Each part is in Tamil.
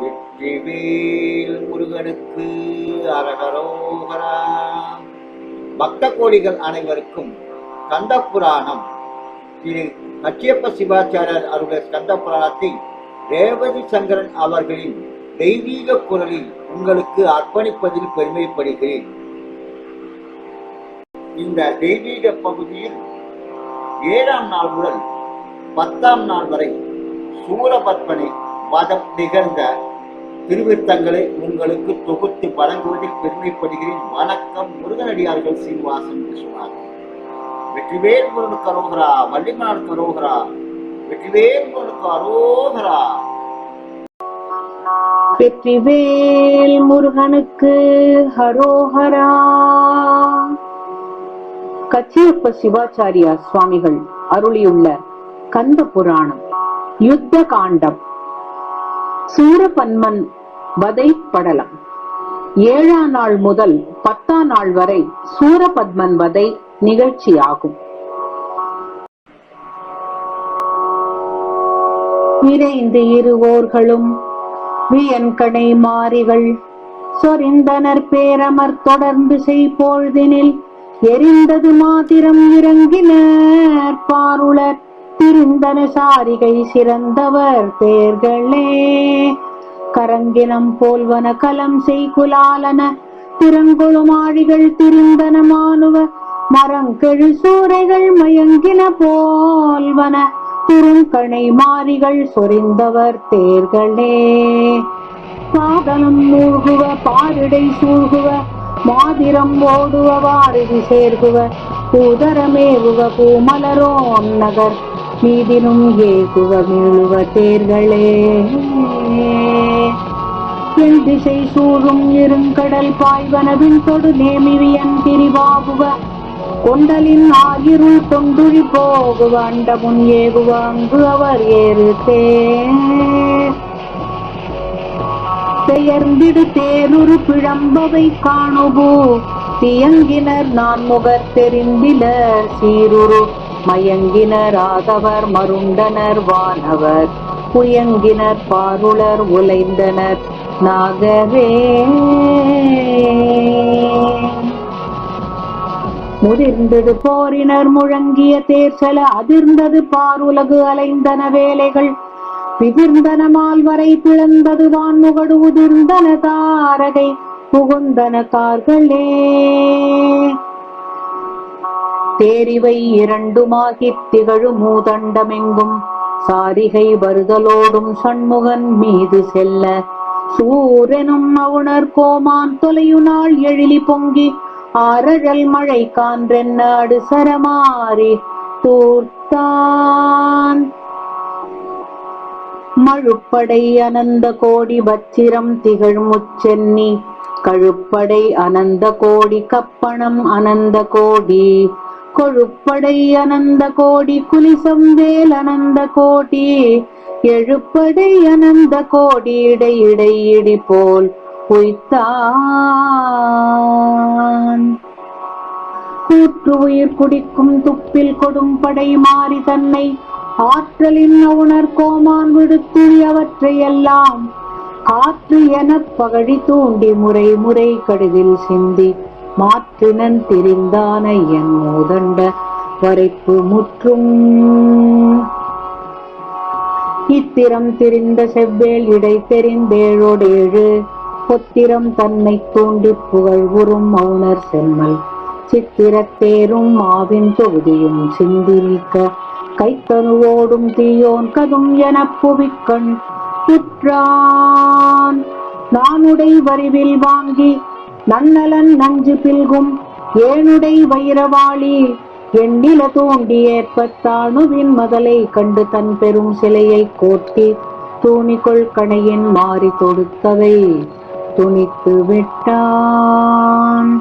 வெற்றிவேல் முருகனுக்கு அரகரோகரா. பக்த கோடிகள் அனைவருக்கும் கந்த புராணம் திரு கச்சியப்ப சிவாச்சாரியர் அவருடைய கந்த புராணத்தை ரேவதி சங்கரன் அவர்களின் தெய்வீக குரலில் உங்களுக்கு அர்ப்பணிப்பதில் பெருமைப்படுகிறேன். இந்த தெய்வீக பகுதியில் ஏழாம் நாள் முதல் பத்தாம் நாள் வரை சூரபத்மனை மதம் நிகழ்ந்த திருவிருத்தங்களை உங்களுக்கு தொகுத்து வழங்குவதில் பெருமைப்படுகிறேன். வணக்கம் முருகனடியார்கள் சீனிவாசன் விஸ்வநாதன் வெற்றிவேல் முருகனுக்கு அரோகரா வள்ளிமனாருக்கு அரோகரா வெற்றிவேல் முருகனுக்கு அரோகரா. வெற்றிவேல் முருகனுக்கு ஹரோஹரா கச்சியப்ப சிவாச்சாரியா சுவாமிகள் அருளியுள்ள கந்த புராணம் யுத்த காண்டம் சூரபன்மன் வதை படலம் ஏழாம் நாள் முதல் பத்தாம் நாள் வரை சூரபத்மன் வதை நிகழ்ச்சியாகும். விரைந்து இருவோர்களும் வியன்கணை மாறிகள் சொரிந்தனர் பேரமர் தொடர்ந்து செய்போழ்தினில் எரிந்தது மாதிரம் இறங்கினர் பாருளர். திருந்தன சாரிகை சிறந்தவர் தேர்களே. கரங்கினம் போல்வன கலம் செய்குலாலன திறங்கொழும் ஆழிகள் மானுவ மரங்கெழு சூறைகள் மயங்கின போல்வன திருங்கணை மாறிகள் சொரிந்தவர் தேர்களே. சாதனம் மூழ்குவ பாரிடை சூழ்குவ மாதிரம் ஓடுவ வாரிதி சேர்குவ பூதரமேவுவ பூமலரோம் நகர் மீதினும் ஏகுவமிழுவ தேர்களே. என் திசை சூழும் இருங்கடல் பாய்வனவின் தொடு நேமிவியன் திரிவாகுவ. கொண்டலின் ஆகிருள் கொண்டுழி போகுவ. அண்டமுன் ஏகுவ. அங்கு அவர் ஏறுத்தே. பெயர்ந்திடு தேனுரு பிழம்பவை காணுபு. தியங்கினர் நான் முகர் தெரிந்திலர் சீருரு. மயங்கினர் ஆதவர் மருண்டனர் வானவர் புயங்கினர் பாருளர் உலைந்தனர் நாகவே. முதிர்ந்தது போரினர் முழங்கிய தேர்ச்சல அதிர்ந்தது பாருலகு அலைந்தன வேலைகள். விதிர்ந்தன மால்வரை பிளந்தது வான்முகடு உதிர்ந்தன தாரகை புகுந்தன கார்களே. தேரிவை இரண்டுமாகித் திகழும் மூதண்டமெங்கும். சாரிகை வருதலோடும் சண்முகன் மீது செல்ல. சூரனும் அவுணர் கோமான் தொலையுநாள் எழிலி பொங்கி. ஆரழல் மழை கான்றென்ன அடுசரமாறி தூர்த்தான். மழுப்படை அனந்த கோடி பச்சிரம் திகழ் முச்சென்னி. கழுப்படை அனந்த கோடி கப்பணம் அனந்த கோடி. கொழுப்படை அனந்த கோடி குலிசம் வேல் அனந்த கோடி எழுப்படை அனந்த கோடி இடை இடை இடி போல் உய்த்தான் கூற்று உயிர் குடிக்கும் துப்பில் கொடும் படை மாறி தன்னை ஆற்றலின் உணர் கோமான் விடுத்தியவற்றை எல்லாம் காற்று எனப் பகழி தூண்டி முறை முறை கடுதில் சிந்தி மாற்றினன் திரிந்தான என் மோதண்ட வரைப்பு முற்றும். இத்திரம் திரிந்த செவ்வேல் இடை தெரிந்தேழோடேழு பொத்திரம் தன்னை தூண்டி புகழ் உறும் மௌனர் செம்மல். சித்திரத்தேரும் மாவின் தொகுதியும் சிந்திரிக்க கைத்தனுவோடும் தீயோன் கதும் என புவிக்கண். புற்றான். நானுடை வரிவில் வாங்கி நன்னலன் நஞ்சு பில்கும் ஏனுடை வைரவாளி எண்ணில தூண்டி ஏற்பத்தானுவின் மதலை கண்டு தன் பெரும் சிலையை கோட்டி தூணிக்கொள் கணையின் மாறி தொடுத்தவை துணித்து விட்டான்.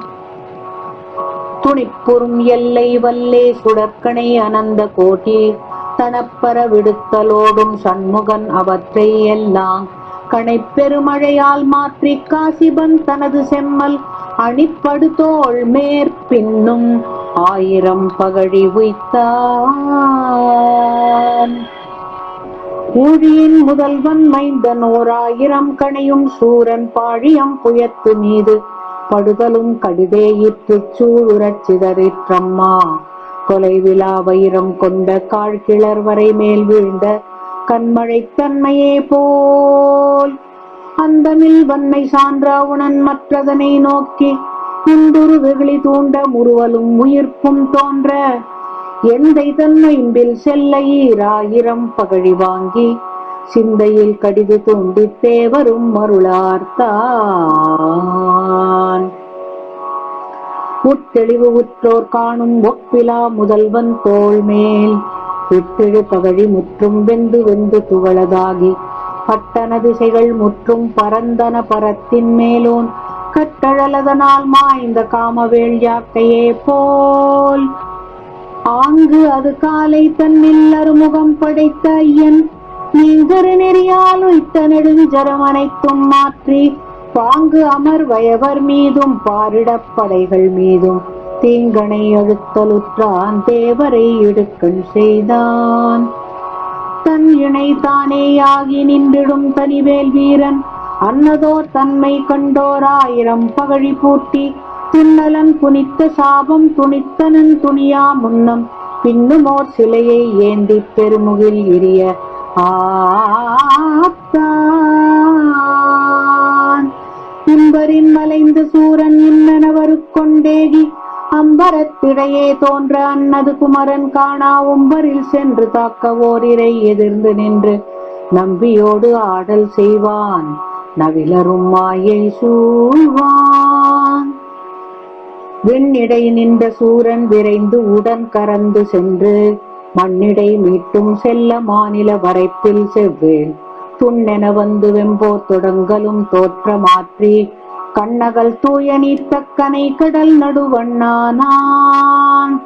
துணிப்புறும் எல்லை வல்லே சுடற்கணை அனந்த கோட்டி தனப்பர விடுத்தலோடும் சண்முகன் அவற்றை எல்லாம் கணைப்பெருமழையால் மாற்றி காசிபன் தனது செம்மல் அணிப்படுத்தோள் மேற்பின்னும் ஆயிரம் பகழி உய்த்தான். ஊழியின் முதல்வன் மைந்தன் ஓர் ஆயிரம் கணையும் சூரன் பாழியம் புயத்து மீது படுதலும் கடிதேயிற்றுச் சூழுறச் சிதறிற்றம்மா கொலைவிழா வைரம் கொண்ட காழ்கிளர் வரை மேல் வீழ்ந்த கண்மழை தன்மையே போல். அந்தமில் வன்மை சான்ற உணன் மற்றதனை நோக்கி குண்டுரு வெகுளி தூண்ட முறுவலும் உயிர்ப்பும் தோன்ற. எந்தை தன்மைம்பில் செல்ல ஈராயிரம் பகழி வாங்கி சிந்தையில் கடிது தூண்டி தேவரும் மருளார்த்தான் உட்தெளிவு உற்றோர் காணும் ஒப்பிலா முதல்வன் தோள் மேல் விட்டிழு பகழி முற்றும் வெந்து வெந்து துகளதாகி பட்டன திசைகள் முற்றும் பரந்தன பரத்தின் மேலோன் கட்டழலதனால் மாய்ந்த காமவேள் யாக்கையே போல். ஆங்கு அது காலை தன்னில் அருமுகம் படைத்த ஐயன் நீங்கரு நெறியால் உய்த்த நெடுஞ்சரம் அனைத்தும் மாற்றி பாங்கு அமர் வயவர் மீதும் பாரிடப் படைகள் மீதும். தீங்கனை அழுத்தலுற்றான் தேவரை இடுக்கண் செய்தான். தன் இணை தானேயாகி நின்றிடும் தனிவேல் வீரன் அன்னதோர் தன்மை கண்டோர் ஆயிரம் பகழி பூட்டி துன்னலன் புனித்த சாபம் துணித்தனன் துணியா முன்னம் பின்னுமோர் சிலையை ஏந்தி பெருமுகில் எரிய ஆத்தான். இன்பரின் மலைந்து சூரன் இன்னனவரு கொண்டேகி அம்பரத்திடையே தோன்ற அன்னது குமரன் காணா உம்பரில் சென்று தாக்க ஓரிரை எதிர்ந்து நின்று நம்பியோடு ஆடல் செய்வான். நவிலரும் மாயை சூழ்வான். விண்ணிடை நின்ற சூரன் விரைந்து உடன் கறந்து சென்று மண்ணிடை மீட்டும் செல்ல மாநில வரைப்பில் செவ்வேன் துண்ணென வந்து வெம்போர் தொடங்கலும் தோற்ற மாற்றி கண்ணகல் தூய நீர்த்தக்கனை கடல் நடுவண்ணானான்.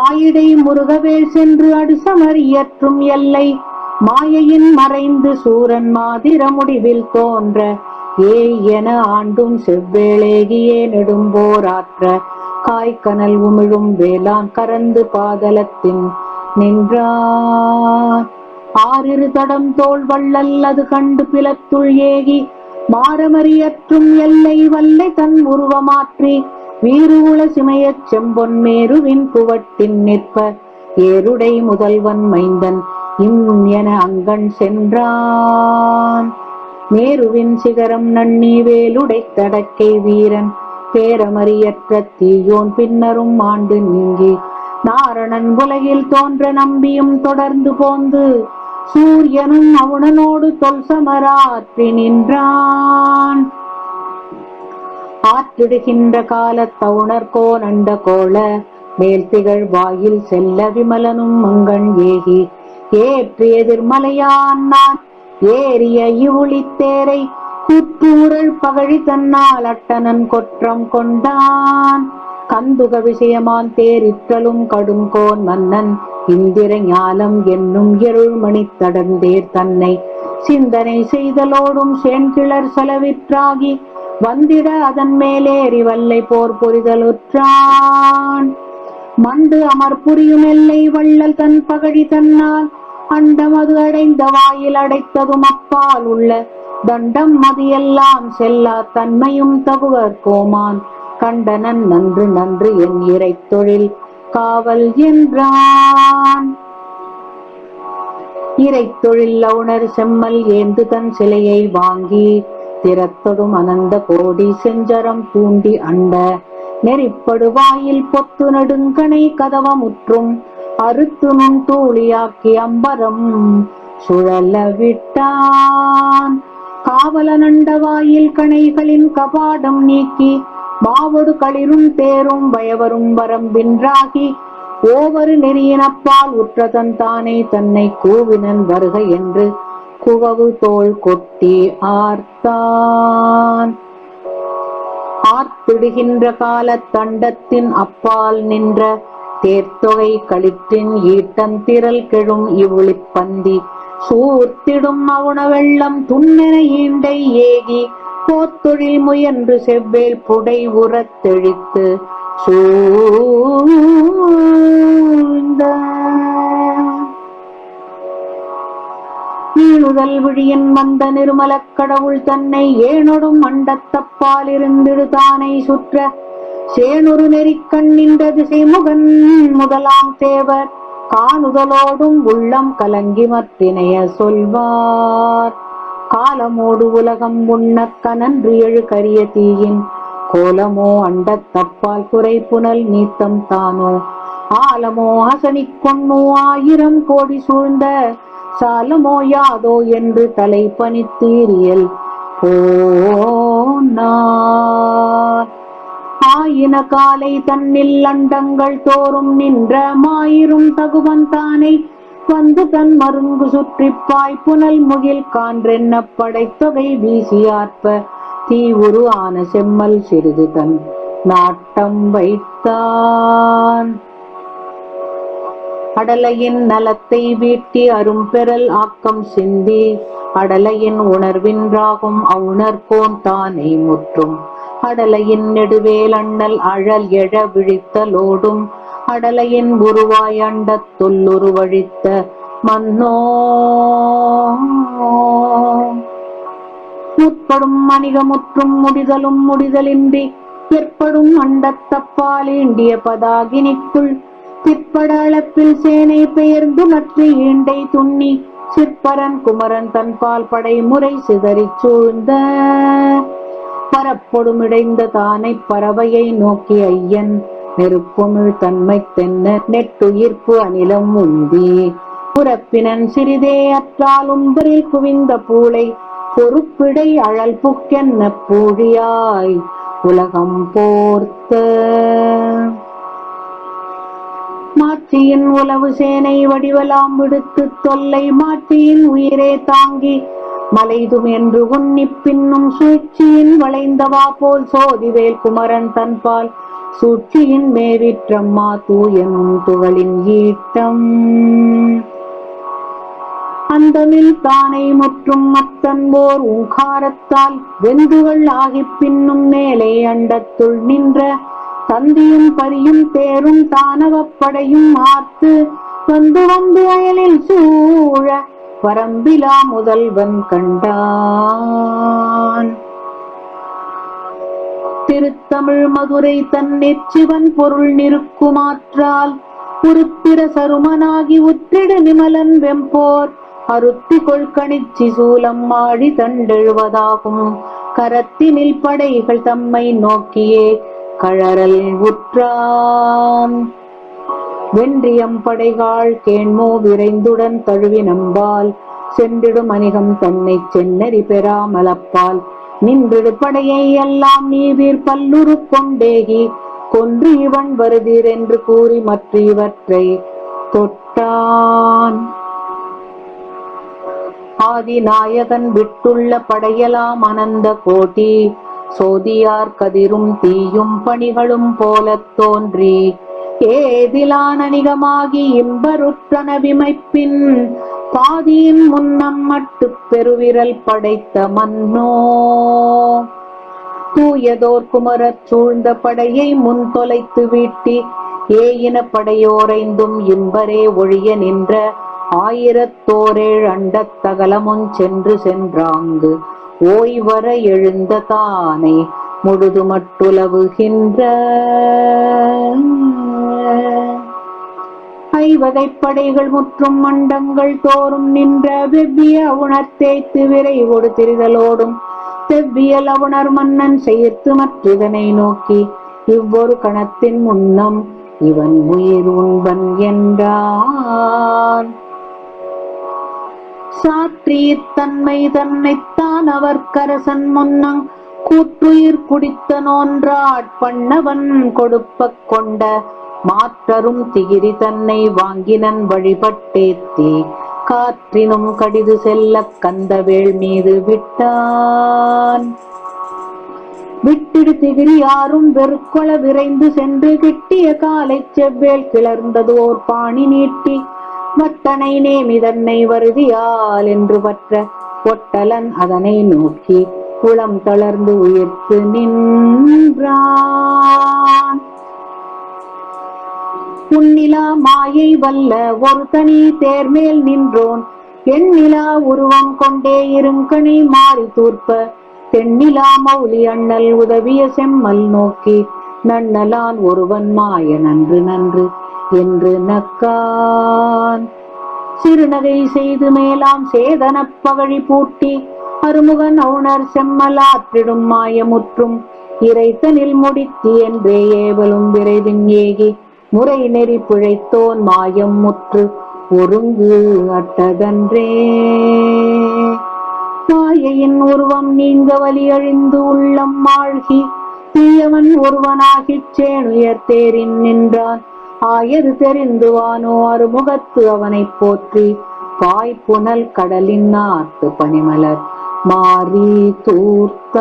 ஆயிடை முருகவேல் சென்று அடுசமர் இயற்றும் எல்லை மாயையின் மறைந்து சூரன் மாதிர முடிவில் தோன்ற ஏ என ஆண்டும் செவ்வேளேகியே நெடும்போராற்ற காய்கனல் உமிழும் வேளாண் கரந்து பாதலத்தின் நின்றார் ஆறிரு தடம் தோல் வள்ளல் அது கண்டு பிளத்துள் ஏகி மாறமறியற்றும் எல்லை வல்லை தன் உருவமாற்றி வீருகுல சிமையச் செம்பொன் மேருவின் குவட்டின் நிற்ப ஏருடை முதல்வன் மைந்தன் இம் என அங்கன் சென்றான். மேருவின் சிகரம் நன்னி வேலுடை தடக்கை வீரன் பேரமறியற்ற தீயோன் பின்னரும் ஆண்டு நீங்கி நாரணன் உலகில் தோன்ற நம்பியும் தொடர்ந்து போந்து சூரியனும் அவுணனோடு தொல்சமராற்றி நின்றான். ஆற்றிடுகின்ற காலத்தவுணர்கோ நண்ட கோல மேல் திகழ் வாயில் செல்ல விமலனும் மங்கண் ஏகி. ஏற்று எதிர்மலையான் நான் ஏறிய இவுளித்தேரை குற்றூரல் பகழி தன்னால் அட்டனன் கொற்றம் கொண்டான். கந்துக விஷயமான் தேரிற்றலும் கடுங்கோன் மன்னன் இந்திர ஞானம் என்னும் இருள்மணி தடந்தேர் தன்னை சிந்தனை செய்தலோடும் செண்கிளர் செலவிற்றாகி வந்திட அதன் மேலேறி வல்லை போர் புரிதலுற்றான் மண்டு அமர் புரியும் எல்லை வள்ளல் தன் பகழி தன்னால் அண்டம் அது அடைந்த வாயில் அடைத்ததும் அப்பால் உள்ள தண்டம் அது எல்லாம் செல்லா தன்மையும் தகுவர் கோமான். கண்டனன் நன்று நன்று என் இறை தொழில் காவல் என்றான். இறை தொழில் உணர் செம்மல் ஏந்து தன் சிலையை வாங்கி திறத்தொடும் அனந்த கோடி செஞ்சரம் பூண்டி அண்ட நெறிப்படு வாயில் பொத்து நெடுங்கனை கதவமுற்றும் அறுத்து நுண் தூளியாக்கி அம்பரம் சுழல விட்டான். காவல நண்ட வாயில் கணைகளின் கபாடம் நீக்கி மாவடு களிரும் தேரும் பயவரும் வரம்பின்றாகி ஓவரு நெறியினப்பால் உற்றதன் தானே தன்னை கூவினன் வருக என்று குவவு தோள் கொட்டி ஆர்த்தான். ஆர்த்திடுகின்ற காலத் தண்டத்தின் அப்பால் நின்ற தேர்த்தொகை களிற்றின் ஈட்டன் திரல் கெழும் இவ்வுளிப்பந்தி சூர்த்திடும் அவுண வெள்ளம் துண்ணென ஈண்டை ஏகி. போத்தொழில் முயன்று செவ்வேல் புடை உறத் தெழித்து சூழ்ந்த வீணுதல் வந்த நிர்மலக் கடவுள் தன்னை ஏனொடும் மண்டத்தப்பால் இருந்திடு தானை சுற்ற. சேனொரு நெறிக்கண் நின்ற திசைமுகன் முதலாம் தேவர். காணுதலோடும் உள்ளம் கலங்கி மற்றினைய சொல்வார். காலமோடு உலகம் உண்ணக் கனன்று எழு கரிய தீயின். கோலமோ அண்டத்தப்பால் குறை புனல் நீத்தம் தானோ. ஆலமோ அசனி கொண்ணோ ஆயிரம் கோடி சூழ்ந்த. சாலமோ யாதோ என்று தலை பணித்தீரியல். ஆயின காலை தன்னில் அண்டங்கள் தோறும் நின்ற மாயிரும் தகுவன் தானை வந்து தன் மருங்கு சுற்றிப்பாய் புனல் முகில் கான்றென்ன படைத்தொகை வீசியார்ப்ப. தீ உரு ஆன செம்மல் சிறிது தன் நாட்டம் வைத்தான். அடலையின் நலத்தை வீட்டி அரும்பெறல் ஆக்கம் சிந்தி. அடலையின் உணர்வின்றாகும் அவுணர்கோன் தானே முற்றும். அடலையின் நெடுவேல் அண்ணல் அழல் எழ விழித்தலோடும் அடலையின் உருவாய் அண்டத் தொல்லுருவழித்த மன்னோ. முற்படும் மணிகமுற்றும் முடிதலும் முடிதலின்றி ஏற்படும் அண்டத்தப்பால் இண்டிய பதாகினிக்குள் பிற்பட அளப்பில் சேனை பெயர்ந்து மற்ற ஈண்டை துண்ணி சிற்பரன் குமரன் தன்பால் படை முறை சிதறி சூழ்ந்த பரப்பொடுமிடைந்த தானை பறவையை நோக்கி ஐயன் நெருப்புமிழ் தன்மை தென்ன நெட்டுயிர்ப்பு அநிலம் உந்தி. புறப்பினன் சிறிதே அற்றால் உம்பரில் குவிந்த பூளை பொறுப்பிடை அழல் புக்கென்ன பூழியாய் உலகம் போர்த்த. மாற்றியின் உளவு சேனை வடிவலாம் விடுத்து தொல்லை மாற்றியின் உயிரே தாங்கி மலைதும் என்று உன்னி பின்னும் சூழ்ச்சியின் வளைந்தவா போல் சோதிவேல் குமரன் தன்பால் சூழ்ச்சியின் மேவிற்றம்மா தூயனும் துகளின் ஈட்டம். அந்தமில் தானை முற்றும் மத்தன் ஓர் ஊங்காரத்தால் வெந்துகள் ஆகிப் பின்னும் மேலே அண்டத்துள் நின்ற தந்தியும் பரியும் தேரும் தானவப்படையும் ஆர்த்து வந்து வந்து அயலில் சூழ வரம்பிலா முதல்வன் கண்டான் திருத்தமிழ் மதுரை தன்னிற் சிவன் பொருள் நிற்குமாற்றால் உருத்திர சருமனாகி உற்றிடு நிமலன் வெம்போர். அருத்தி கொள்கணிச்சி சூலம் மாழி தண்டெழுவதாகும். கரத்தினில் படைகள் தம்மை நோக்கியே கழறல் உற்றாம். வென்றியம் படைகாள் கேண்மோ விரைந்துடன் தழுவி நம்பால். சென்றிடும் அணிகம் தன்னை சென்னறி பெறாமலப்பால். நின்றிடு படையை எல்லாம் நீவீர் பல்லுரு கொண்டேகி கொன்று இவன் வருதீர் என்று கூறி மற்ற இவற்றை தொட்டான். ஆதிநாயகன் விட்டுள்ள படையலாம் அனந்த கோட்டி சோதியார் கதிரும் தீயும் பணிகளும் போலத் தோன்றி ஏதிலான் அணிகமாகி இம்பருற்றன விமைப்பின் பாதியின் முன்னம் மட்டு பெருவிரல் படைத்த மன்னோ. தூயதோர் குமரச் சூழ்ந்த படையை முன் தொலைத்து வீட்டி ஏயின படையோரைந்தும் இம்பரே ஒழிய நின்ற ஆயிரத்தோரேழ் அண்டத் தகலமுன் சென்று சென்றாங்கு. ஓய்வர எழுந்த தானே முழுது மட்டுலவுகின்ற ஐவகைப் படைகள் முற்றும் மண்டங்கள் தோறும் நின்ற வெவ்விய உணர்த்தேய்த்து விரைவோடு திரிதலோடும் செவ்வியல் அவுணர் மன்னன் செயத்து மற்றதனை நோக்கி இவ்வொரு கணத்தின் முன்னம் இவன் உயிர் உண்பன் என்றான். சாற்றித் தன்மை தன்னைத்தான் அவர் கரசன் முன்னங் கூற்றுயிர் குடித்த நோன்றாட் பண்ணவன் கொடுப்ப கொண்ட மாற்றரும் திகிரி தன்னை வாங்கினன் வழிபட்டேத்தி. காற்றினும் கடிது செல்லக் கந்தவேள் மீது விட்டான். விட்டிடு திகிரி யாரும் வெறுக்கொள விரைந்து சென்று கிட்டிய காலை செவ்வேல் கிளர்ந்தது ஓர் பாணி நீட்டி. மத்தனை நேமிதன்னை வருதியால் என்று பற்ற ஒட்டலன் அதனை நோக்கி குளம் தளர்ந்து உயிர்த்து நின்றான். புன்னிலா மாயை வல்ல ஒரு தனி தேர்மேல் நின்றோன். எண்ணிலா உருவம் கொண்டே இருங்கனி மாறி தூர்ப்ப. தென்னிலா மௌலி அண்ணல் உதவிய செம்மல் நோக்கி. நன்னலான் ஒருவன் மாய நன்று நன்று என்று நக்கான். சிறுநகை செய்து மேலாம் சேதனப் பகழி பூட்டி. அருமுகன் அவுணர் செம்மலாற்றிடும் மாயமுற்றும். இறைத்தனில் முடித்து என்றே ஏவலும் விரைவின் ஏகி. முறை நெறி பிழைத்தோன் மாயம் முற்று ஒருங்கு அட்டதன்றே மாயையின் உருவம் நீங்க வலி அழிந்து உள்ளம் மாழ்கி தீயவன் ஒருவனாகிச் சேனுயர் தேரின் நின்றான். ஆயது தெரிந்து வானோ அருமுகத்து அவனைப் போற்றி பாய்ப்புனல் கடலின் நாத்து பனிமலர் மாறி தூர்த்தார்.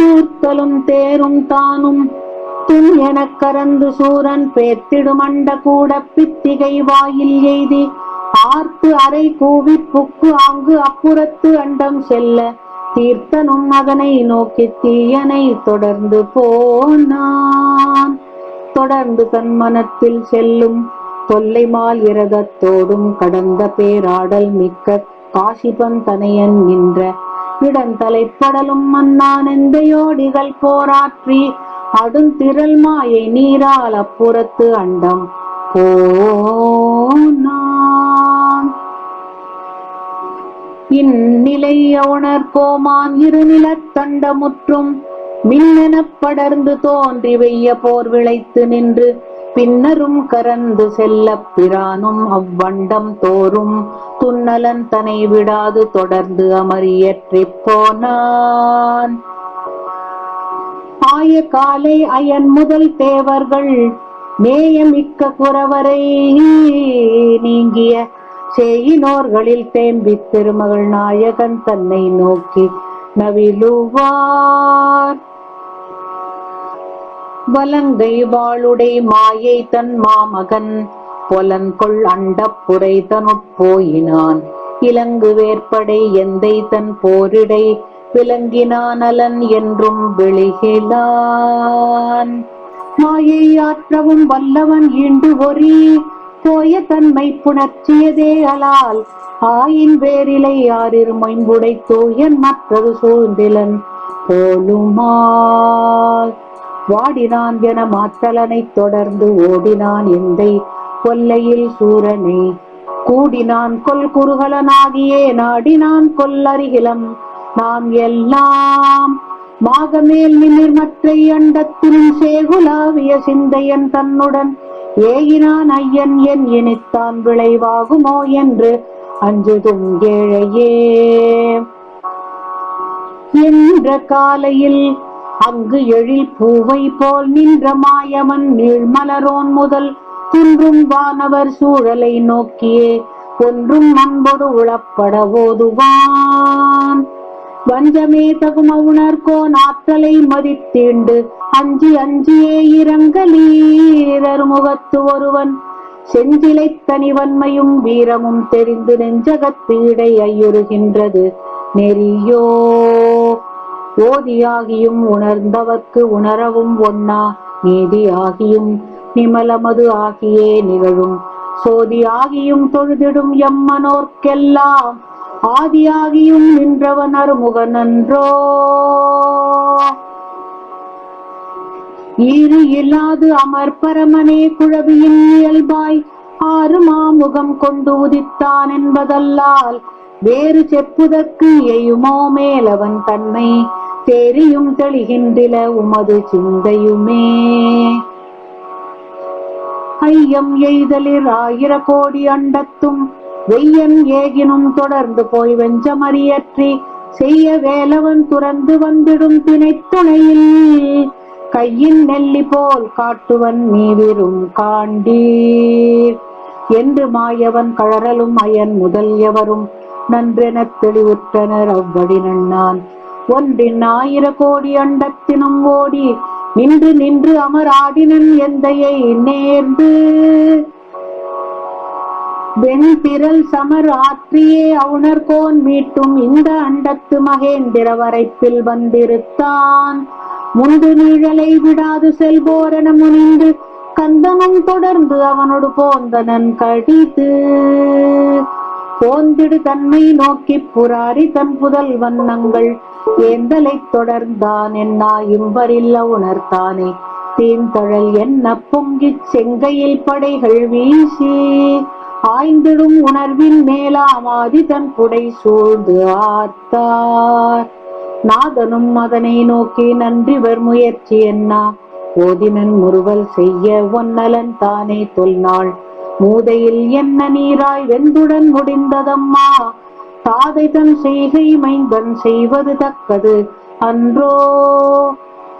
தூர்த்தலும் தேரும் தானும். துன் எனக் கரந்து சூரன் பேத்திடுமண்ட கூட பித்திகை வாயில் எய்தி ஆர்த்து அறை கூவி புக்கு ஆங்கு அப்புறத்து அண்டம் செல்ல தீர்த்தனும் மகனை நோக்கி தீயனை தொடர்ந்து போனான். தொடர்ந்து தன் மனத்தில் செல்லும் தொல்லைமால் இரதத்தோடும் கடந்த பேராடல் மிக்க காசிபன் தனையன் நின்ற இடந்தலைப்படலும் மன்னான் எந்தையோடிகள் போராற்றி அடுந்திரள் மாயை நீரால் அப்புறத்து அண்டம். போனான் இந்நிலை உணர் கோமான் இருநிலத் தண்டமுற்றும் மின்னெனப் படர்ந்து தோன்றி வெய்ய போர் விளைத்து நின்று பின்னரும் கரந்து செல்ல பிரானும் அவ்வண்டம் தோறும் துன்னலன் தனை விடாது தொடர்ந்து அமரியற்றிப் போனான். ஆய காலை அயன் முதல் தேவர்கள் நேயமிக்க குறவரை நீங்கிய செய்யினோர்களில் தேம்பித் திருமகள் நாயகன் தன்னை நோக்கி நவிலுவார் வலங்கை வாளுடை மாயை தன் மாமகன் பொலன்கொள் அண்டப்புரை தனுட்போயினான் இலங்கு வேற்படை எந்தை தன் போரிடை விளங்கினான் அலன் என்றும் விழிகிலான். மாயை ஆற்றவும் வல்லவன் ஈண்டு ஒரி போய தன்மை புணர்ச்சியதே அலால். ஆயின் வேரிலை யாரிரு மொயம்புடை தூயன் மற்றது சூழ்ந்திலன் போலுமா வாடினான் என மாற்றலனைத் தொடர்ந்து ஓடினான் எந்தை கொல்லையில் சூரனை. கூடினான் கொல் குறுகலனாகியே நாடினான் கொல்லருகிலம் நாம் எல்லாம் மாகமேல் நிமிர் மற்றை அண்டத்திலும் சேகுலாவிய சிந்தையன் தன்னுடன் ஏகினான் ஐயன் என் இனித்தான் விளைவாகுமோ என்று அஞ்சுதும் ஏழையே. என்ற காலையில் அங்கு எழில் பூவை போல் நின்ற மாயவன் நீழ்மலரோன் முதல் குன்றும் வானவர் சூழலை நோக்கியே ஒன்றும் அன்பொடு உழப்பட ஓதுவான். வஞ்சமே தகும உணர்கோ நாத்தலை மதித்தீண்டு அஞ்சி அஞ்சியே இறங்கலீரர் முகத்து ஒருவன். செஞ்சிலை தனிவன்மையும் வீரமும் தெரிந்து நெஞ்சகத்து இடை ஐயுறுகின்றது. நெறியோ ஓதியாகியும் உணர்ந்தவர்க்கு உணரவும் ஒன்னா நீதியாகியும் நிமலமது ஆகியே நிகழும். சோதியாகியும் தொழுதிடும் எம்மனோர்க்கெல்லாம் ஆதியாகியும் நின்றவன் அருமுகனன்றோ ஈறு இல்லாது அமர் பரமனே குழவியின் இயல்பாய் ஆறு மாமுகம் கொண்டு உதித்தான் என்பதல்லால் வேறு செப்புதற்கு எயுமோ மேலவன் தன்மை. தெரியும் தெளிகின்றில உமது சிந்தையுமே. ஐயம் எய்தலில் ஆயிர கோடி அண்டத்தும் வெய்யன் ஏகினும் தொடர்ந்து போய் வெஞ்சமறியற்றி செய்ய வேலவன் துறந்து வந்திடும் திணைத்துணையில் கையின் நெல்லி போல் காட்டுவன் நீவிரும் காண்டீர். என்று மாயவன் கழறலும் அயன் முதல் எவரும் நன்றெனத் தெளிவுற்றனர் அவ்வடி நன்னான். ஒன்றின் ஆயிர கோடி அண்டத்தினும் ஓடி நின்று நின்று அமராடினன் எந்தையை நேர்ந்து. வெண்பிரல் சமர் ஆற்றியே அவுணர்கோன் மீட்டும் இந்த அண்டத்து மகேந்திர வரைப்பில் வந்திருத்தான். முந்து நிழலை விடாது செல்போரென முனிந்து கந்தனும் தொடர்ந்து அவனோடு போந்தனன் கடிது போந்திடு தன்மை நோக்கி புராரி தன் புதல் வண்ணங்கள். ஏந்தலைத் தொடர்ந்தான் என்னா இம்பரில்ல உணர்த்தானே. தீந்தழல் என்ன பொங்கிச் செங்கையில் படைகள் வீசி. ஆய்ந்திடும் உணர்வின் மேலாமாதி தன் புடை சூழ்ந்து ஆர்த்தார் நாதனும் அதனை நோக்கி நன்றிவர் முயற்சி என்ன. ஓதினன் முறுவல் செய்ய ஒன்னலன் தானே தொல்நாள். மூதையில் என்ன நீராய் வெந்துடன் முடிந்ததம்மா? தாதை தன் செய்கை மைந்தன் செய்வது தக்கது அன்றோ?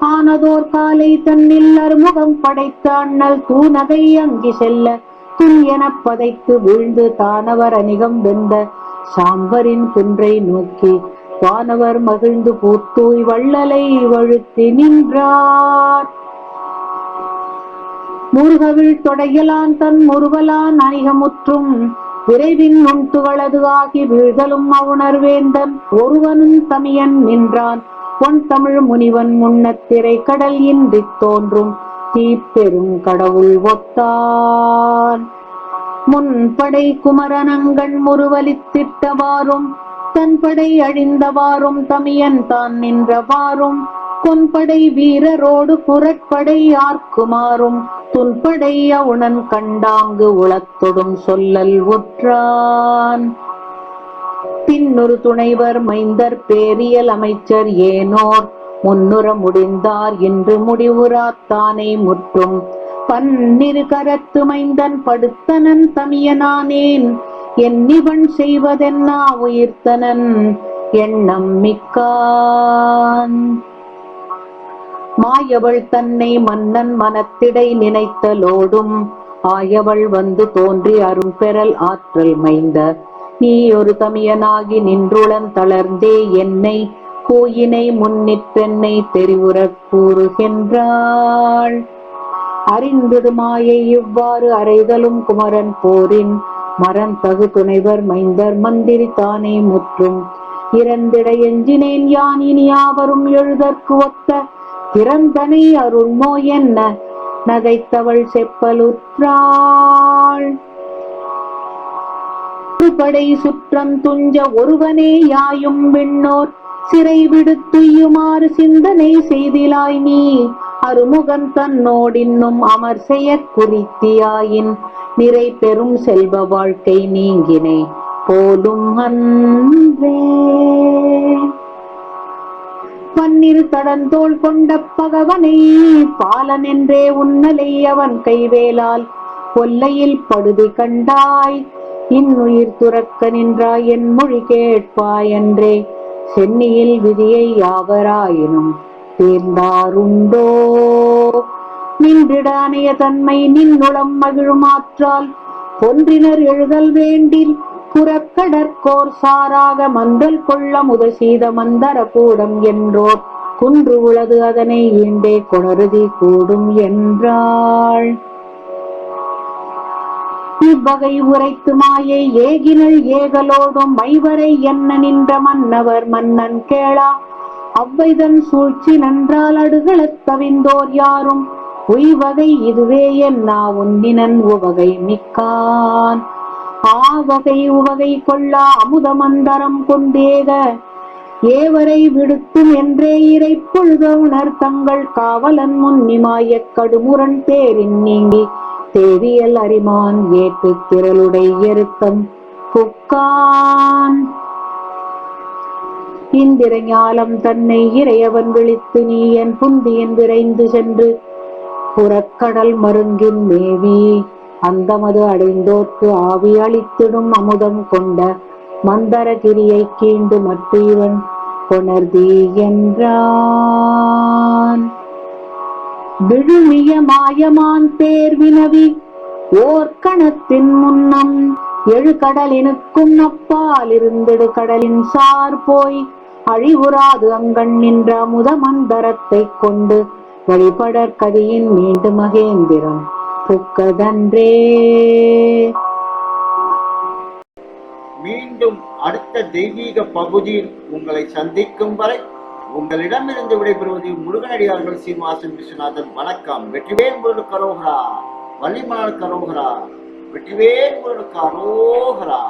ஆனதோர் காலை தன்னில் அறுமுகம் படைத்த அண்ணல் தூணகை அங்கி செல்ல துரியனப் பதைத்து வீழ்ந்து தானவர் அணிகம் வெந்த சாம்பரின் குன்றை நோக்கி வானவர் மகிழ்ந்து பூத்தூய் வள்ளலை வழுத்தி நின்றார். முருகவிழ் தொடையலான் தன் முருகலான் அணிகமுற்றும் விரைவின் நுண்துகளது ஆகி வீழ்தலும் அவுணர்வேந்தன் ஒருவனும் தமியன் நின்றான். பொன் தமிழ் முனிவன் முன்னத்திரை கடல் இன்றி தோன்றும். தீப்பெரும் கடவுள் ஒத்தான் முன்படை குமரனங்கண் முருவலித்திட்டவாறும் தன்படை அழிந்தவாறும் தமியன் தான் நின்றவாறும். கொன்படை வீரரோடு புறப்படை ஆர்க்குமாறும் துன்படை அவுணன் கண்டாங்கு உளத்தொடும் சொல்லல் உற்றான். பின்னொரு துணைவர் மைந்தர் பேரியல் அமைச்சர் ஏனோர் முன்னுற முடிந்தார் என்று முடிவுறாத்தானே முற்றும். பன்னிரு கரத்து மைந்தன் படுத்தனன் தமியனானேன் என்னிவன் செய்வதென்னா உயிர்த்தனன் எண்ணம் மிக்கான். மாயவள் தன்னை மன்னன் மனத்திடை நினைத்தலோடும் ஆயவள் வந்து தோன்றி அரும் பெறல் ஆற்றல் மைந்த. நீ ஒரு தமியனாகி நின்றுளன் தளர்ந்தே என்னை கூயினை முன்னிற்றென்னை தெரிவுறக் கூறுகின்றாள். அறிந்தது மாயை இவ்வாறு அறைதலும் குமரன் போரின் மரன் தகு துணைவர் மைந்தர் மந்திரி தானே முற்றும். இரண்டிட எஞ்சினேன் யான் இனி யாவரும் எழுதற்கு ஒத்த பிறந்தனை அருள்மோ என்ன? நகைத்தவள் செப்பலுற்றாள். படை சுற்றம் துஞ்ச ஒருவனே யாயும் விண்ணோர். சிறை விடுத்துயுமாறு சிந்தனை செய்திலாய் நீ. அருமுகன் தன்னோடின்னும் அமர் செய்ய குறித்தியாயின். நிறை பெரும் செல்வ வாழ்க்கை நீங்கினே போலும் அன்றே. பன்னிரு தடந்தோள் கொண்ட பகவனை பாலன் என்றே உன்னலை அவன் கைவேலால் கொல்லையில் படுதி கண்டாய். இன்னுயிர் துறக்க நின்றாய் என் மொழி கேட்பாய் என்றே சென்னியில் விதியை யாவராயினும் தேர்ந்தாருண்டோ. நின்றிட அணைய தன்மை நின்னுளம் மகிழுமாற்றால் ஒன்றினர் எழுதல் வேண்டில் புறக்கடற்கோர் சாராக மந்தல் கொள்ள முதல் சீத மந்தர கூடம் என்றோர் குன்று உளது அதனை ஈண்டே கொணருதி கூடும் என்றாள். இவ்வகை உரைத்து மாயை ஏகினள் ஏகலோடும் மைவரை என்ன நின்ற மன்னவர் மன்னன் கேளா. அவ்வைதன் சூழ்ச்சி நன்றால் அடுகளத் தவிந்தோர் யாரும் உய்வகை இதுவே என்னா உந்தினன் உவகை மிக்கான். ஆவகை உவகை கொள்ளா அமுதமந்தரம் கொண்டேக. ஏவரை விடுத்தும் என்றே இறை பொழுத உணர் தங்கள் காவலன் முன்னிமாயக் கடுமுரண் தேரின் நீங்கி. தேவியல் அரிமான் ஏற்று திரளுடை எருத்தம் புக்கான். இந்திரஞாலம் தன்னை இறையவன் விழித்து நீ என் புந்தியன் விரைந்து சென்று. புறக்கடல் மருங்கின் மேவி அந்தமது அடைந்தோர்க்கு ஆவியளித்திடும் அமுதம் கொண்ட மந்தரகிரியை கீண்டு மற்றவன் கொணர்தி என்றான். விழுமிய மாயமான் தேர் வினவி முன்னம் எழுகடலினுக்கும் அப்பால் இருந்திடு கடலின் சார் போய் அழிவுறாது அங்கண் நின்ற அமுத மந்தரத்தைக் கொண்டு வழிபடற் கதியின் மீண்டு மகேந்திரம் புக்கதன்றே மீண்டும் அடுத்த தெய்வீக பகுதியில் உங்களை சந்திக்கும் வரை உங்களிடமிருந்து விடைபெறுவது முருகனடியார்கள் சீனிவாசன் விஸ்வநாதன். வணக்கம். வெற்றிவேல் முருகனுக்கு கரோகரா. வள்ளிமலர் கரோகரா. வெற்றிவேல் முருகனுக்கு கரோகரா.